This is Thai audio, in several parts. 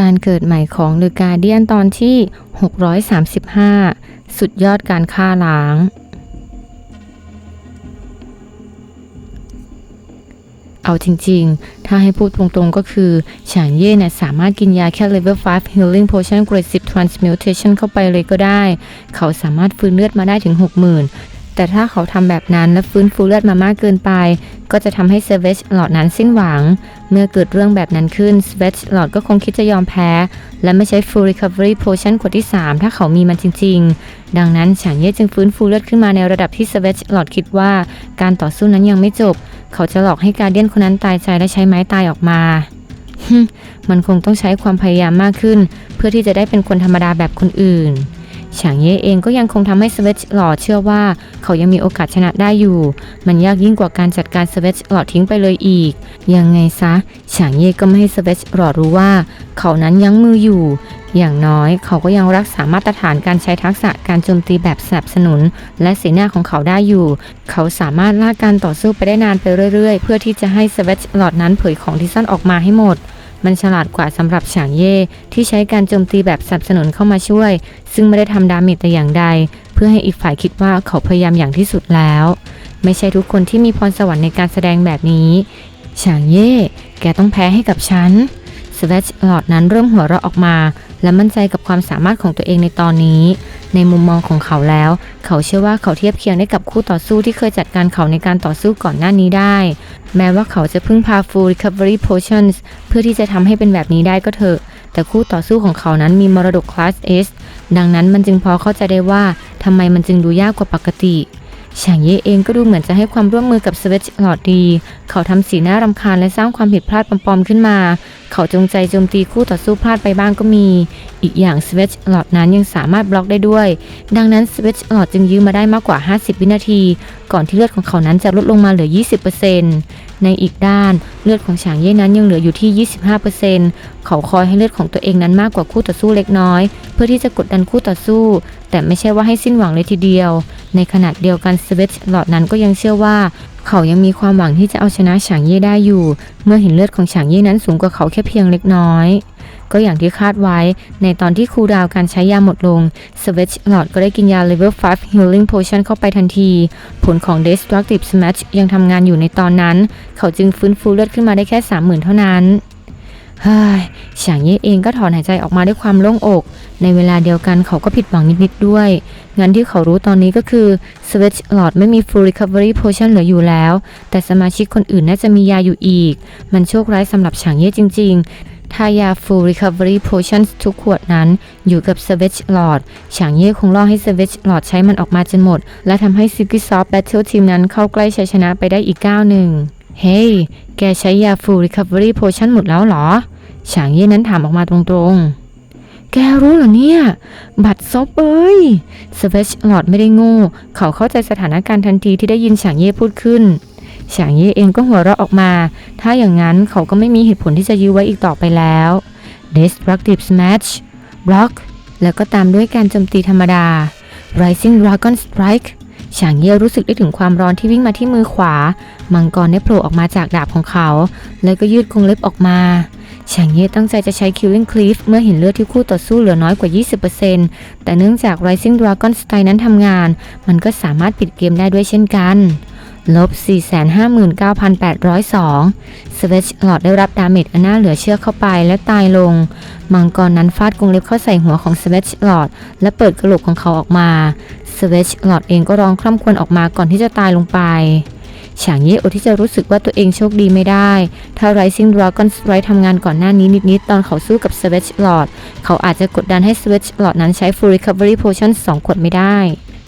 การเกิดใหม่ของเดอะการเดียนตอนที่ 635 สุดยอดการฆ่าล้าง เอาจริงๆ ถ้าให้พูดตรงๆก็คือฉางเย่เนี่ยสามารถกินยาแค่ level 5 healing potion grade 10 transmutation เข้าไปเลยก็ได้ เขาสามารถฟื้นเลือดมาได้ถึง 60,000 แต่ถ้าเขาทำแบบนั้นและฟื้นฟูเลือดมามากเกินไป ก็จะทำให้ Savage หลอดนั้นสิ้นหวัง เมื่อเกิดเรื่องแบบนั้นขึ้น Savage หลอดก็คงคิดจะยอมแพ้ และไม่ใช้ Full Recovery Potion ขวดที่ 3 ถ้าเขามีมันจริง ๆ ดังนั้นฉางเย่จึงฟื้นฟูเลือดขึ้นมาในระดับที่ Savage หลอดคิดว่า การต่อสู้นั้นยังไม่จบ เขาจะหลอกให้การเดียนคนนั้นตายใจและใช้ไม้ตายออกมามันคงต้องใช้ความพยายามมากขึ้น เพื่อที่จะได้เป็นคนธรรมดาแบบคนอื่น ฉางเย่เองก็ยังคงทำให้สเวตหลอดเชื่อว่า เขายังมีโอกาสชนะได้อยู่ มันยากยิ่งกว่าการจัดการสเวตหลอดทิ้งไปเลยอีก ยังไงซะฉางเย่ก็ไม่ให้สเวตหลอดรู้ว่า เขานั้นยั้งมืออยู่ อย่างน้อยเขาก็ยังรักษามาตรฐานการใช้ทักษะการโจมตีแบบสนับสนุน และสีหน้าของเขาได้อยู่ เขาสามารถลากการต่อสู้ไปได้นานไปเรื่อยๆ เพื่อที่จะให้สเวตหลอดนั้นเผยของที่ซ่อนออกมาให้หมด มันฉลาดกว่าสำหรับฉางเย่ที่ใช้การโจมตีแบบสนับสนุนเข้ามาช่วย ซึ่งไม่ได้ทำดาเมจแต่อย่างใด เพื่อให้อีกฝ่ายคิดว่าเขาพยายามอย่างที่สุดแล้ว ไม่ใช่ทุกคนที่มีพรสวรรค์ในการแสดงแบบนี้ฉางเย่แกต้องแพ้ให้กับฉัน สเวตหลอดนั้นเริ่มหัวเราะออกมา และมั่นใจกับความสามารถของตัวเองในตอนนี้ ในมุมมองของเขาแล้ว เขาเชื่อว่าเขาเทียบเคียงได้กับคู่ต่อสู้ที่เคยจัดการเขาในการต่อสู้ก่อนหน้านี้ได้ แม้ว่าเขาจะพึ่งพา full recovery potions เพื่อที่จะทำให้เป็นแบบนี้ได้ก็เถอะแต่คู่ต่อสู้ของเขานั้นมีมรดกคลาส S ดังนั้นมันจึงพอเข้าใจได้ว่าทำไมมันจึงดูยากกว่าปกติ ฉางเย่เองก็ดูเหมือนจะให้ความร่วมมือกับสเวตหลอดดี เขาทำสีหน้ารำคาญและสร้างความผิดพลาดปลอมๆขึ้นมา เขาจงใจโจมตีคู่ต่อสู้พลาดไปบ้างก็มี อีกอย่างสเวตหลอดนั้นยังสามารถบล็อกได้ด้วย ดังนั้นสเวตหลอดจึงยื้อมาได้มากกว่า 50 วินาที ก่อนที่เลือดของเขานั้นจะลดลงมาเหลือ 20%ในอีกด้านเลือดของฉางเย่นั้นยังเหลืออยู่ที่ 25%เขาคอยให้เลือดของตัวเองนั้นมากกว่าคู่ต่อสู้เล็กน้อย เพื่อที่จะกดดันคู่ต่อสู้ แต่ไม่ใช่ว่าให้สิ้นหวังเลยทีเดียว ในขณะเดียวกันสเวตหลอดนั้นก็ยังเชื่อว่า เขายังมีความหวังที่จะเอาชนะฉางเย่ได้อยู่ เมื่อเห็นเลือดของฉางเย่นั้นสูงกว่าเขาแค่เพียงเล็กน้อย ก็อย่างที่คาดไว้ ในตอนที่คูดาวการใช้ยาหมดลง s w i t c h Lord ก็ได้กินยา Level 5 Healing Potion เข้าไปทันที ผลของ Destructive Smash ยังทำงานอยู่ในตอนนั้น เขาจึงฟื้นฟูเลือดขึ้นมาได้แค่ 30,000 เท่านั้นเฮ้ยฉางเย่เองก็ถอนหายใจออกมาด้วยความโล่งอก ในเวลาเดียวกันเขาก็ผิดหวังนิดๆด้วย งั้นที่เขารู้ตอนนี้ก็คือ Switch Lord ไม่มี Full Recovery Potion เหลืออยู่แล้ว แต่สมาชิกคนอื่นน่าจะมียาอยู่อีก มันโชคร้ายสำหรับฉางเย่จริง ๆ ถ้ายา Full Recovery Potion ทุกขวดนั้นอยู่กับ Savage Lord ฉางเย่คงล่อให้ Savage Lord ใช้มันออกมาจนหมด และทำให้ Silky Soft Battle Team นั้นเข้าใกล้ชัยชนะไปได้อีกก้าวหนึ่ง เฮ้ยแกใช้ยา Full Recovery Potion หมดแล้วเหรอ ฉางเย่นั้นถามออกมาตรงๆแกรู้เหรอเนี่ย บัตรซบเอ้ยสเวชหลอดไม่ได้โง่ เขาเข้าใจสถานการณ์ทันทีที่ได้ยินฉางเย่พูดขึ้น ฉางเย่เองก็หัวเราะออกมา ถ้าอย่างนั้นเขาก็ไม่มีเหตุผลที่จะยื้อไว้อีกต่อไปแล้ว Destructive Smash Block แล้วก็ตามด้วยการโจมตีธรรมดา Rising Dragon Strike ฉางเย่รู้สึกได้ถึงความร้อนที่วิ่งมาที่มือขวา มังกรได้โผล่ออกมาจากดาบของเขา แล้วก็ยืดกรงเล็บออกมาฉางเย่ตั้งใจจะใช้ Killing Cleave เมื่อเห็นเลือดที่คู่ต่อสู้เหลือน้อยกว่า 20%แต่เนื่องจาก Rising Dragon Style นั้นทำงาน มันก็สามารถปิดเกมได้ด้วยเช่นกัน ลบ 459,802 Switch หลอดได้รับดาเมจอันน่าเหลือเชื่อเข้าไปและตายลง มังกรนั้นฟาดกรงเล็บเข้าใส่หัวของ Switch หลอดและเปิดกระโหลกของเขาออกมา Switch หลอดเองก็ร้องคร่ำครวญออกมาก่อนที่จะตายลงไปฉางเย่อดที่จะรู้สึกว่าตัวเองโชคดีไม่ได้ ถ้า Rising Dragon Strike ทำงานก่อนหน้านี้นิดๆ ตอนเขาสู้กับ Switch Lord เขาอาจจะกดดันให้ Switch Lord นั้นใช้ Full Recovery Potion 2ขวดไม่ได้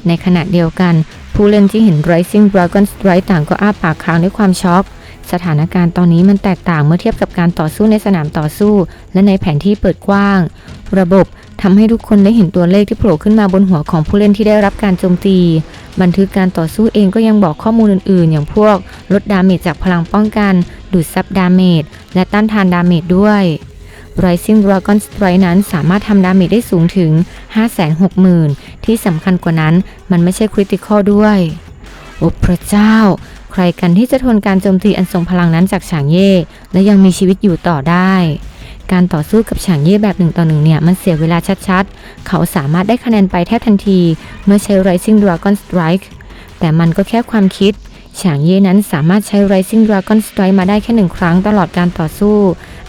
ในขณะเดียวกัน ผู้เล่นที่เห็น Rising Dragon Strike ต่างก็อ้าปากค้างด้วยความช็อก สถานการณ์ตอนนี้มันแตกต่างเมื่อเทียบกับการต่อสู้ในสนามต่อสู้ และในแผนที่เปิดกว้าง ระบบทำให้ทุกคนได้เห็นตัวเลขที่โผล่ขึ้นมาบนหัวของผู้เล่นที่ได้รับการโจมตี บันทึกการต่อสู้เองก็ยังบอกข้อมูลอื่นๆ อย่างพวก ลดดาเมจจากพลังป้องกัน ดูดซับดาเมจและต้านทานดาเมจด้วย Rising Dragon Strike นั้นสามารถทำดาเมจได้สูงถึง 560,000 ที่สำคัญกว่านั้นมันไม่ใช่คริติคอลด้วย โอ้พระเจ้า ใครกันที่จะทนการโจมตีอันทรงพลังนั้นจากฉางเย่และยังมีชีวิตอยู่ต่อได้ การต่อสู้กับฉางเย่แบบหนึ่งต่อหนึ่งเนี่ยมันเสียเวลาชัดๆ เขาสามารถได้คะแนนไปแทบทันที เมื่อใช้ Rising Dragon Strike แต่มันก็แค่ความคิด ฉางเย่นั้นสามารถใช้ Rising Dragon Strike มาได้แค่หนึ่งครั้งตลอดการต่อสู้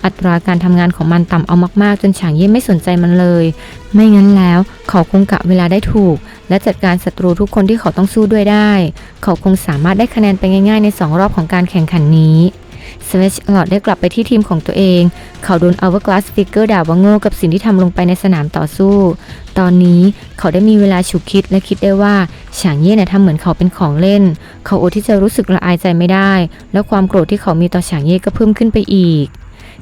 อัตราการทำงานของมันต่ำเอามากๆ จนฉางเย่ไม่สนใจมันเลย ไม่งั้นแล้ว เขาคงกะเวลาได้ถูก และจัดการศัตรูทุกคนที่เขาต้องสู้ด้วยได้ เขาคงสามารถได้คะแนนไปง่ายๆ ใน2รอบของการแข่งขันนี้ สเวชลอดได้กลับไปที่ทีมของตัวเอง เขาโดน Hourglass Figure ด่าว่าโง่กับสิ่งที่ทำลงไปในสนามต่อสู้ ตอนนี้เขาได้มีเวลาฉุกคิดและคิดได้ว่าฉางเย่เนี่ยทำเหมือนเขาเป็นของเล่น เขาอดที่จะรู้สึกละอายใจไม่ได้ และความโกรธที่เขามีต่อฉางเย่ก็เพิ่มขึ้นไปอีก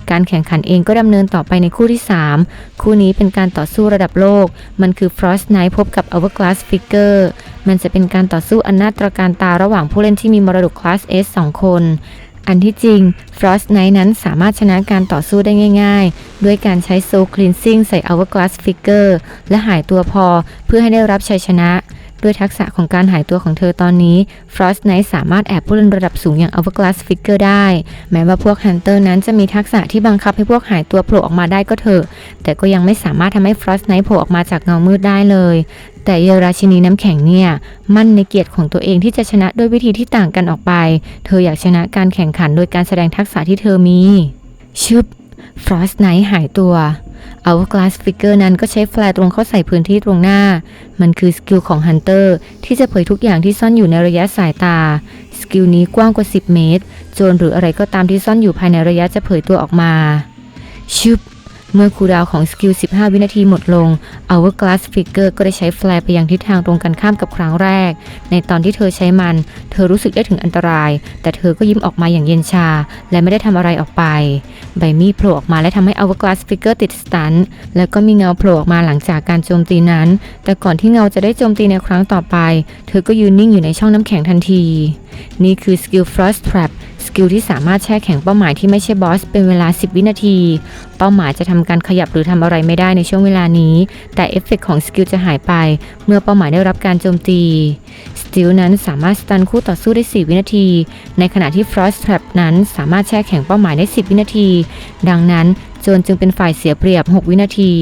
การแข่งขันเองก็ดำเนินต่อไปในคู่ที่ 3 คู่นี้เป็นการต่อสู้ระดับโลก มันคือ Frost Knight พบกับ Hourglass Figure มันจะเป็นการต่อสู้อันน่าตระการตาระหว่างผู้เล่นที่มีมรดกคลาส S 2 คน อันที่จริง Frost Knight นั้นสามารถชนะการต่อสู้ได้ง่าย ๆ ด้วยการใช้ Soul Cleansing ใส่ Hourglass Figure และหายตัวพอเพื่อให้ได้รับชัยชนะด้วยทักษะของการหายตัวของเธอตอนนี้ Frost Knight สามารถแอบผู้เล่นระดับสูงอย่าง Hourglass Figure ได้ แม้ว่าพวก Hunter นั้นจะมีทักษะที่บังคับให้พวกหายตัวโผล่ออกมาได้ก็เถอะ แต่ก็ยังไม่สามารถทำให้ Frost Knight โผล่ออกมาจากเงามืดได้เลย แต่เยราชินีน้ำแข็งเนี่ย มั่นในเกียรติของตัวเองที่จะชนะด้วยวิธีที่ต่างกันออกไป เธออยากชนะการแข่งขันโดยการแสดงทักษะที่เธอมี ชึบ Frost Knight หายตัว Hourglass Figure นั้นก็ใช้แฟลตรงเข้าใส่พื้นที่ตรงหน้า มันคือสกิลของ Hunter ที่จะเผยทุกอย่างที่ซ่อนอยู่ในระยะสายตา สกิลนี้กว้างกว่า 10 เมตร โจรหรืออะไรก็ตามที่ซ่อนอยู่ภายในระยะจะเผยตัวออกมาชึบ เมื่อคูดาวของสกิล 15 วินาทีหมดลง Hourglass Figure ก็ได้ใช้แฟลร์ไปยังทิศทางตรงกันข้ามกับครั้งแรก ในตอนที่เธอใช้มัน เธอรู้สึกได้ถึงอันตราย แต่เธอก็ยิ้มออกมาอย่างเย็นชา และไม่ได้ทำอะไรออกไป ใบมีดโผล่ออกมาและทำให้ Hourglass Figure ติดสตัน แล้วก็มีเงาโผล่ออกมาหลังจากการโจมตีนั้น แต่ก่อนที่เงาจะได้โจมตีในครั้งต่อไป เธอก็ยืนนิ่งอยู่ในช่องน้ำแข็งทันที นี่คือสกิล Frost Trap สกิลที่สามารถแช่แข็งเป้าหมายที่ไม่ใช่บอสเป็นเวลา 10 วินาที เป้าหมายจะทำการขยับหรือทำอะไรไม่ได้ในช่วงเวลานี้ แต่เอฟเฟกต์ของสกิลจะหายไป เมื่อเป้าหมายได้รับการโจมตีสติลนั้นสามารถสตันคู่ต่อสู้ได้ 4 วินาที ในขณะที่ Frost Trap นั้นสามารถแช่แข็งเป้าหมายได้ 10 วินาที ดังนั้นโจรจึงเป็นฝ่ายเสียเปรียบ 6 วินาที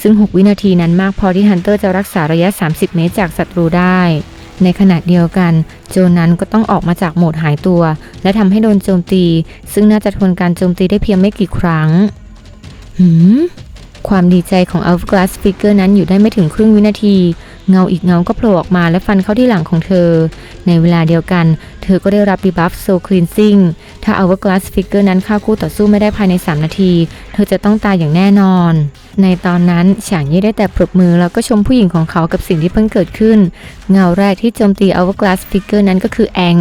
ซึ่ง 6 วินาทีนั้นมากพอที่ฮันเตอร์จะรักษาระยะ 30 เมตรจากศัตรูได้ ในขณะเดียวกัน โจนั้นก็ต้องออกมาจากโหมดหายตัว และทำให้โดนโจมตี ซึ่งน่าจะทนการโจมตีได้เพียงไม่กี่ครั้ง หืม ความดีใจของ Hourglass Figure นั้นอยู่ได้ไม่ถึงครึ่งวินาที เงาอีกเงาก็โผล่ออกมาและฟันเข้าที่หลังของเธอ ในเวลาเดียวกัน เธอก็ได้รับ debuff Soul Cleansing ถ้า Hourglass Figure นั้นฆ่าคู่ต่อสู้ไม่ได้ภายใน 3 นาที เธอจะต้องตายอย่างแน่นอน ในตอนนั้นฉางเย่ได้แต่ปรบมือแล้วก็ชมผู้หญิงของเขากับสิ่งที่เพิ่งเกิดขึ้น เงาแรกที่โจมตี Hourglass Figure นั้นก็คือแอง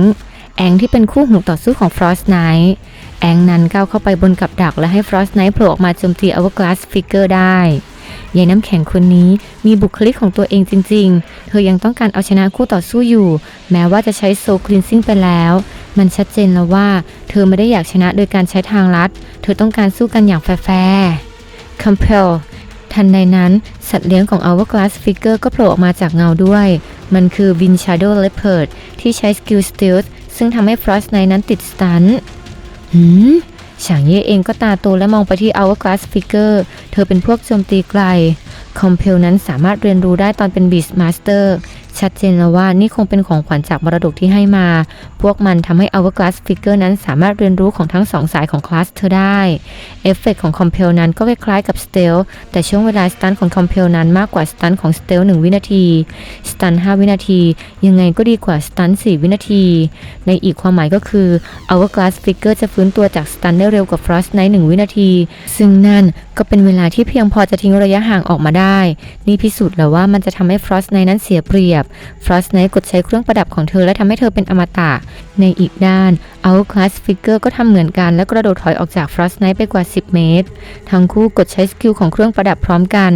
แองที่เป็นคู่หูต่อสู้ของ Frost Knight แองนั้นก้าวเข้าไปบนกับดักและให้ Frost Knight โผล่ออกมาโจมตี Hourglass Figure ได้ยายน้ำแข็งคนนี้มีบุคลิกของตัวเองจริง ๆ เธอยังต้องการเอาชนะคู่ต่อสู้อยู่ แม้ว่าจะใช้ Soul Cleansing ไปแล้ว มันชัดเจนแล้วว่า เธอไม่ได้อยากชนะโดยการใช้ทางลัด เธอต้องการสู้กันอย่างแฟร์ๆ Compel ทันใดนั้น สัตว์เลี้ยงของ Hourglass Figure ก็โผล่ออกมาจากเงาด้วย มันคือ Wind Shadow Leopard ที่ใช้สกิล Stealth ซึ่งทำให้ Frost Knight นั้นติดสตันหืมฉางเย่เองก็ตาโตและมองไปที่ Hourglass Figure เธอเป็นพวกโจมตีไกล คอมเพลนั้นสามารถเรียนรู้ได้ตอนเป็น Beast Master ชัดเจนแล้วว่านี่คงเป็นของขวัญจากมรดกที่ให้มา พวกมันทำให้ Hourglass Figure นั้นสามารถเรียนรู้ของทั้งสองสายของคลาสเธอได้ เอฟเฟกของคอมเพลนั้นก็คล้ายๆกับ Stealth แต่ช่วงเวลาสตันของคอมเพลนั้นมากกว่าสตันของ Stealth 1วินาทีสตัน5วินาที ยังไงก็ดีกว่าสตัน4วินาที ในอีกความหมายก็คือ Hourglass Figure จะฟื้นตัวจากสตันได้เร็วกว่า Frost Knight 1วินาที ซึ่งนั่นก็เป็นเวลาที่เพียงพอจะทิ้งระยะห่างออกมาได้ นี่พิสูจน์แล้วว่ามันจะทำให้ Frost Knight นั้นเสียเปรียบฟรอสไนท์กดใช้เครื่องประดับของเธอและทำให้เธอเป็นอมตะ ในอีกด้านอัลคลาสฟิกเกอร์ก็ทำเหมือนกันและกระโดดถอยออกจากฟรอสไนท์ไปกว่า 10 เมตร ทั้งคู่กดใช้สกิลของเครื่องประดับพร้อมกัน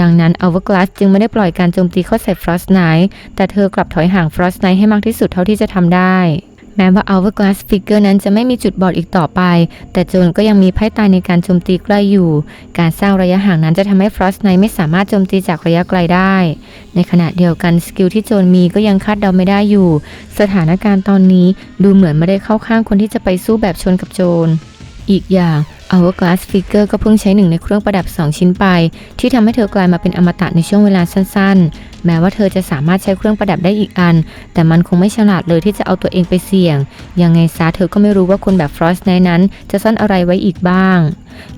ดังนั้น Hourglass จึงไม่ได้ปล่อยการโจมตีเข้าใส่ฟรอสไนท์แต่เธอกลับถอยห่างฟรอสไนท์ให้มากที่สุดเท่าที่จะทำได้ แม้ว่า Hourglass Figure นั้นจะไม่มีจุดบอดอีกต่อไป แต่โจนก็ยังมีไพ่ตายในการโจมตีใกล้อยู่ การสร้างระยะห่างนั้นจะทำให้ Frost Knight ไม่สามารถโจมตีจากระยะไกลได้ ในขณะเดียวกันสกิลที่โจนมีก็ยังคาดเดาไม่ได้อยู่ สถานการณ์ตอนนี้ดูเหมือนไม่ได้เข้าข้างคนที่จะไปสู้แบบชนกับโจนอีกอย่าง Hourglass Figure ก็เพิ่งใช้หนึ่งในเครื่องประดับ 2 ชิ้นไป ที่ทำให้เธอกลายมาเป็นอมตะในช่วงเวลาสั้นๆ แม้ว่าเธอจะสามารถใช้เครื่องประดับได้อีกอัน แต่มันคงไม่ฉลาดเลยที่จะเอาตัวเองไปเสี่ยง ยังไงซะเธอก็ไม่รู้ว่าคนแบบ Frost ในนั้น จะซ่อนอะไรไว้อีกบ้าง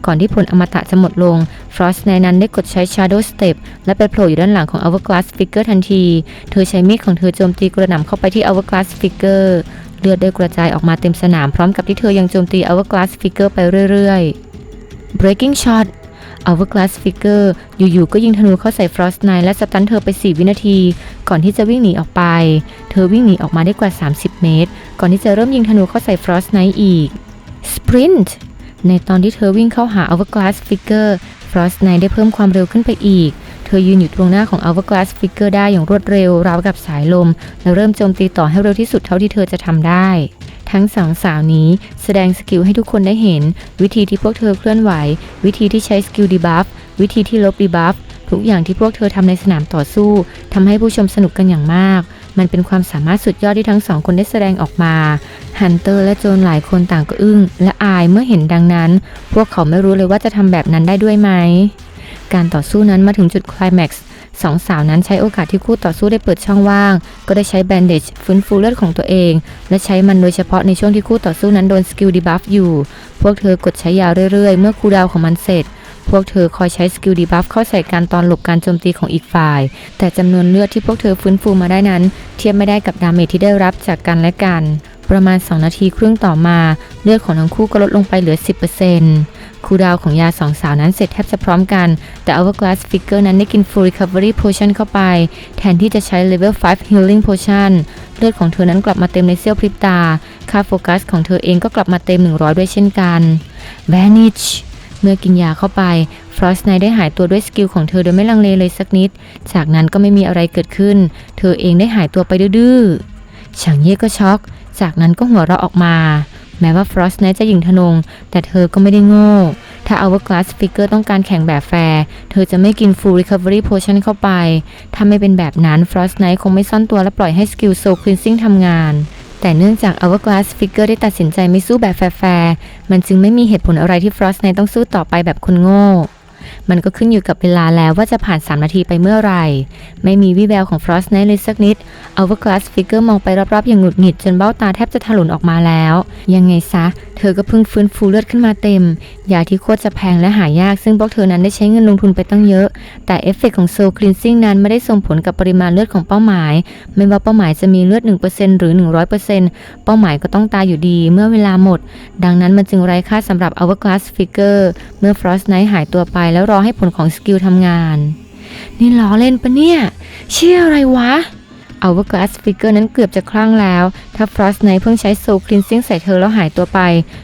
ก่อนที่ผลอมตะจะหมดลง Frost ในนั้นได้กดใช้ Shadow Step และไปโผล่อยู่ด้านหลังของ Hourglass Figure ทันที เธอใช้มีดของเธอโจมตีกระหน่ำเข้าไปที่ Hourglass Figure ลือดได้กระจายออกมาเต็มสนามพร้อมกับที่เธอยังโจมตี Hourglass Figure ไปเรื่อยๆ Breaking Shot Hourglass Figure อยู่ๆ ก็ยิงธนูเข้าใส่ Frost Knight และสตันเธอไป 4 วินาที ก่อนที่จะวิ่งหนีออกไป เธอวิ่งหนีออกมาได้กว่า 30 เมตร ก่อนที่จะเริ่มยิงธนูเข้าใส่ Frost Knight อีก Sprint ในตอนที่เธอวิ่งเข้าหา Hourglass Figure Frost Knight ได้เพิ่มความเร็วขึ้นไปอีก เธอยืนอยู่ตรงหน้าของ Hourglass Figure ได้อย่างรวดเร็วราวกับสายลม และเริ่มโจมตีต่อให้เร็วที่สุดเท่าที่เธอจะทำได้ ทั้งสองสาวนี้แสดงสกิลให้ทุกคนได้เห็น วิธีที่พวกเธอเคลื่อนไหว วิธีที่ใช้สกิลดีบัฟวิธีที่ลบดีบัฟทุกอย่างที่พวกเธอทำในสนามต่อสู้ทำให้ผู้ชมสนุกกันอย่างมาก มันเป็นความสามารถสุดยอดที่ทั้งสองคนได้แสดงออกมา ฮันเตอร์และโจนหลายคนต่างก็อึ้ง และอายเมื่อเห็นดังนั้น พวกเขาไม่รู้เลยว่าจะทำแบบนั้นได้ด้วยไหม การต่อสู้นั้นมาถึงจุดคลแม็กซ์สองสาวนั้นใช้โอกาสที่คู่ต่อสู้ได้เปิดช่องว่าง ก็ได้ใช้แบนเดจฟื้นฟูเลือดของตัวเอง และใช้มันโดยเฉพาะในช่วงที่คู่ต่อสู้นั้นโดนสกิลดีบัฟอยู่ พวกเธอกดใช้ยาวเรื่อยๆ เมื่อคูดาวของมันเสร็จ พวกเธอคอยใช้สกิลดีบัฟเข้าใส่การตอนหลบการโจมตีของอีกฝ่าย แต่จำนวนเลือดที่พวกเธอฟื้นฟูมาได้นั้น เทียบไม่ได้กับดาเมจที่ได้รับจากกันและกัน ประมาณ 2 นาทีครึ่งต่อมา เลือดของทั้งคู่ก็ลดลงไปเหลือ 10%คูดาวของยาสองสาวนั้นเสร็จแทบจะพร้อมกัน แต่ Hourglass Figure นั้นได้กิน Full Recovery Potion เข้าไป แทนที่จะใช้ Level 5 Healing Potion เลือดของเธอนั้นกลับมาเต็มในเสี้ยวพริบตา ค่าโฟกัสของเธอเองก็กลับมาเต็ม 100 ด้วยเช่นกัน Vanish เมื่อกินยาเข้าไป Frost Knight ได้หายตัวด้วยสกิลของเธอโดยไม่ลังเลเลยสักนิด จากนั้นก็ไม่มีอะไรเกิดขึ้น เธอเองได้หายตัวไปดื้อๆฉางเย่ก็ช็อก จากนั้นก็หัวเราะออกมา แม้ว่า Frost Knight จะยิงธนง แต่เธอก็ไม่ได้โง่ ถ้า Hourglass Figure ต้องการแข่งแบบแฟร์เธอจะไม่กิน Full Recovery Potion เข้าไป ถ้าไม่เป็นแบบนั้น Frost Knight คงไม่ซ่อนตัวและปล่อยให้สกิล Soul Cleansing ทำงานแต่เนื่องจาก Hourglass Figure ได้ตัดสินใจไม่สู้แบบแฟร์ๆมันจึงไม่มีเหตุผลอะไรที่ Frost Knight ต้องสู้ต่อไปแบบคนโง่ มันก็ขึ้นอยู่กับเวลาแล้วว่าจะผ่าน 3 นาทีไปเมื่อไหร่ ไม่มีวี่แววของ Frost Knight เลยสักนิด Hourglass Figure มองไปรอบๆอย่างหงุดหงิดจนเบ้าตาแทบจะถลุนออกมาแล้ว ยังไงซะ เธอก็เพิ่งฟื้นฟูเลือดขึ้นมาเต็ม ยาที่โคตรจะแพงและหายากซึ่งพวกเธอนั้นได้ใช้เงินลงทุนไปตั้งเยอะ แต่เอฟเฟกต์ของ Soul Cleansing นั้นไม่ได้ส่งผลกับปริมาณเลือดของเป้าหมาย ไม่ว่าเป้าหมายจะมีเลือด 1%หรือ 100%เป้าหมายก็ต้องตายอยู่ดีเมื่อเวลาหมด ดังนั้นมันจึงไร้ค่าสำหรับ Hourglass Figure เมื่อ Frost Knight หายตัวไปแล้วรอให้ผลของสกิลทำงาน นี่ล้อเล่นปะเนี่ย เชื่ออะไรวะ Hourglass Figure นั้นเกือบจะคลั่งแล้ว ถ้า Frost Knight เพิ่งใช้ Soul Cleansing ใส่เธอแล้วหายตัวไป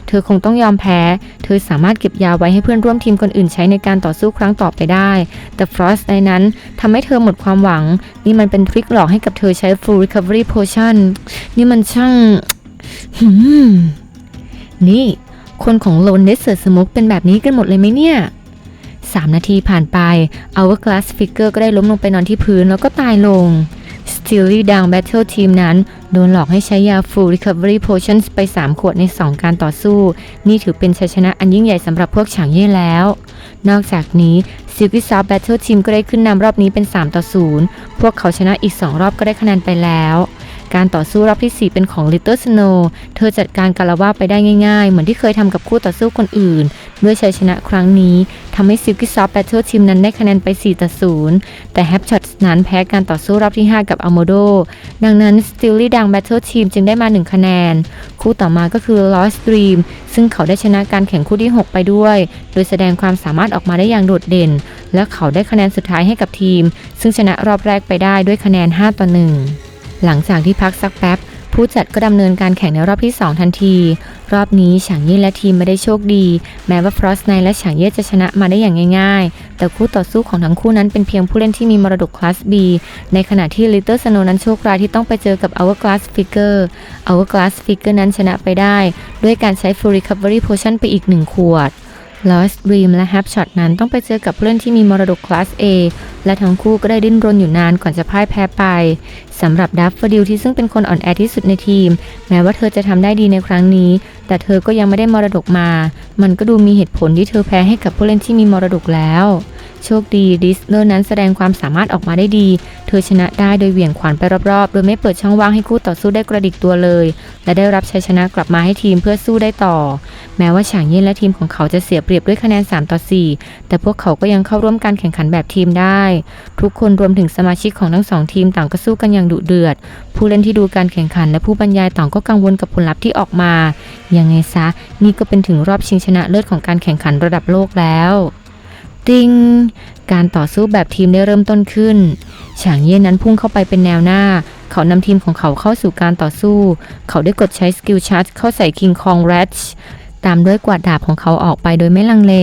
เธอคงต้องยอมแพ้ เธอสามารถเก็บยาไว้ให้เพื่อนร่วมทีมคนอื่นใช้ในการต่อสู้ครั้งต่อไปได้ แต่ Frost Knight นั้นทำให้เธอหมดความหวัง นี่มันเป็นทริคหลอกให้กับเธอใช้ Full Recovery Potion นี่มันช่างนี่ คนของโลนเนสเซอร์สมุกเป็นแบบนี้กันหมดเลยไหมเนี่ย 3 นาทีผ่านไป Hourglass Figure ก็ได้ล้มลงไปนอนที่พื้นแล้วก็ตายลง Steely Down Battle Team นั้น โดนหลอกให้ใช้ยา Full Recovery Potions ไป 3 ขวดใน 2 การต่อสู้ นี่ถือเป็นชัยชนะอันยิ่งใหญ่สำหรับพวกฉางเย่แล้ว นอกจากนี้ Silky Soft Battle Team ก็ได้ขึ้นนำรอบนี้เป็น 3 ต่อ 0 พวกเขาชนะอีก 2 รอบก็ได้คะแนนไปแล้ว การต่อสู้รอบที่ 4 เป็นของ Little Snow เธอจัดการกาลาว่าไปได้ง่ายๆ เหมือนที่เคยทำกับคู่ต่อสู้คนอื่น ด้วยชัยชนะครั้งนี้ทำให้ Silky Soft Battle Team นั้นได้คะแนนไป 4 ต่อ 0 แต่ h a p s h o t นั้นแพ้การต่อสู้รอบที่ 5 กับ Amodo ดังนั้น Steely Down Battle Team จึงได้มา 1 คะแนน คู่ต่อมาก็คือ Lost Dream ซึ่งเขาได้ชนะการแข่งคู่ที่ 6 ไปด้วย โดยแสดงความสามารถออกมาได้อย่างโดดเด่น และเขาได้คะแนนสุดท้ายให้กับทีม ซึ่งชนะรอบแรกไปได้ด้วยคะแนน 5 ต่อ 1 หลังจากที่พักสักแป๊บ ผู้จัดก็ดำเนินการแข่งในรอบที่ 2 ทันที รอบนี้ฉางเย่และทีมไม่ได้โชคดี แม้ว่าฟรอสไนและฉางเย่จะชนะมาได้อย่างง่าย ๆ แต่คู่ต่อสู้ของทั้งคู่นั้นเป็นเพียงผู้เล่นที่มีมรดกคลาส B ในขณะที่ Little Snow นั้นโชคร้ายที่ต้องไปเจอกับ Hourglass Figure Hourglass Figure นั้นชนะไปได้ ด้วยการใช้ Full Recovery Potion ไปอีก1ขวด Lost Dream และ h a p Shot นั้นต้องไปเจอกับผู้เล่นที่มีมรดกคลาส A และทั้งคู่ก็ได้ดิ้นรนอยู่นานก่อนจะพ่ายแพ้ไปสำหรับดัฟเฟอร์ดิลที่ซึ่งเป็นคนอ่อนแอที่สุดในทีม แม้ว่าเธอจะทำได้ดีในครั้งนี้ แต่เธอก็ยังไม่ได้มรดกมา มันก็ดูมีเหตุผลที่เธอแพ้ให้กับผู้เล่นที่มีมรดกแล้ว โชคดีดิสเลอร์นั้นแสดงความสามารถออกมาได้ดี เธอชนะได้โดยเหวี่ยงขวานไปรอบๆ โดยไม่เปิดช่องว่างให้คู่ต่อสู้ได้กระดิกตัวเลย และได้รับชัยชนะกลับมาให้ทีมเพื่อสู้ได้ต่อ แม้ว่าฉางเย่นและทีมของเขาจะเสียเปรียบด้วยคะแนน 3 ต่อ 4 แต่พวกเขาก็ยังเข้าร่วมการแข่งขันแบบทีมได้ ทุกคนรวมถึงสมาชิกของทั้งสองทีมต่างก็สู้กันอย่างดุเดือด ผู้เล่นที่ดูการแข่งขันและผู้บรรยายต่างก็กังวลกับผลลัพธ์ที่ออกมา ยังไงซะ นี่ก็เป็นถึงรอบชิงชนะเลิศของการแข่งขันระดับโลกแล้วติงการต่อสู้แบบทีมได้เริ่มต้นขึ้น ฉางเย่นั้นพุ่งเข้าไปเป็นแนวหน้า เขานำทีมของเขาเข้าสู่การต่อสู้ เขาได้กดใช้สกิลชาร์จเข้าใส่คิงคองแรช ตามด้วยกวาดดาบของเขาออกไปโดยไม่ลังเล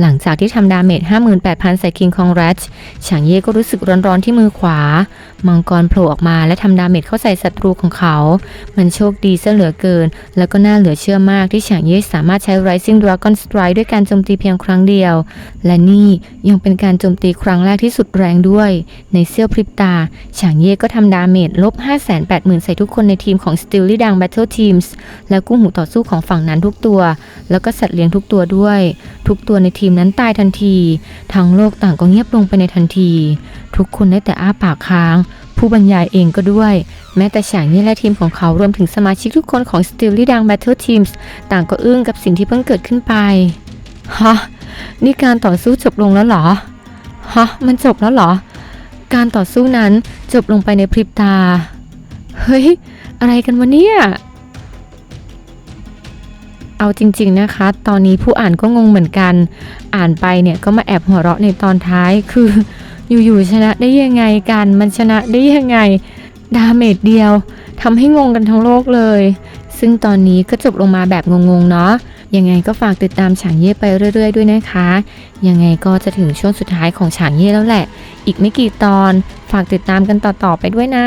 หลังจากที่ทำดาเมจ 58,000 ใส่คิงคองแรชฉางเย่ก็รู้สึกร้อนๆที่มือขวา มังกรโผล่ออกมาและทำดาเมจเข้าใส่ศัตรูของเขา มันโชคดีซะเหลือเกิน แล้วก็น่าเหลือเชื่อมากที่ฉางเย่สามารถใช้ Rising Dragon Strike ด้วยการโจมตีเพียงครั้งเดียว และนี่ยังเป็นการโจมตีครั้งแรกที่สุดแรงด้วย ในเสี้ยวพริบตาฉางเย่ก็ทำดาเมจลบ 580,000 ใส่ทุกคนในทีมของ Steely Dan Battle Teams และกู้หูต่อสู้ของฝั่งนั้นทุกตัวแล้วก็สัตว์เลี้ยงทุกตัวด้วย ทุกตัวในทีมนั้นตายทันที ทั้งโลกต่างก็เงียบลงไปในทันที ทุกคนได้แต่อ้าปากค้าง ผู้บรรยายเองก็ด้วย แม้แต่ฉางเย่และทีมของเขารวมถึงสมาชิกทุกคนของ Steely Dan Battle Teams ต่างก็อึ้งกับสิ่งที่เพิ่งเกิดขึ้นไปฮะนี่การต่อสู้จบลงแล้วเหรอฮะมันจบแล้วเหรอ การต่อสู้นั้นจบลงไปในพริบตา เฮ้ย อะไรกันวะเนี่ย เอาจริงๆนะคะ ตอนนี้ผู้อ่านก็งงเหมือนกัน อ่านไปเนี่ยก็มาแอบหัวเราะในตอนท้ายคือ อยู่ๆชนะได้ยังไงกัน มันชนะได้ยังไง ดาเมจเดียวทำให้งงกันทั้งโลกเลย ซึ่งตอนนี้ก็จบลงมาแบบงงๆเนาะยังไงก็ฝากติดตามฉางเย่ไปเรื่อย ๆ ด้วยนะคะ ยังไงก็จะถึงช่วงสุดท้ายของฉางเย่แล้วแหละ อีกไม่กี่ตอน ฝากติดตามกันต่อๆไปด้วยนะ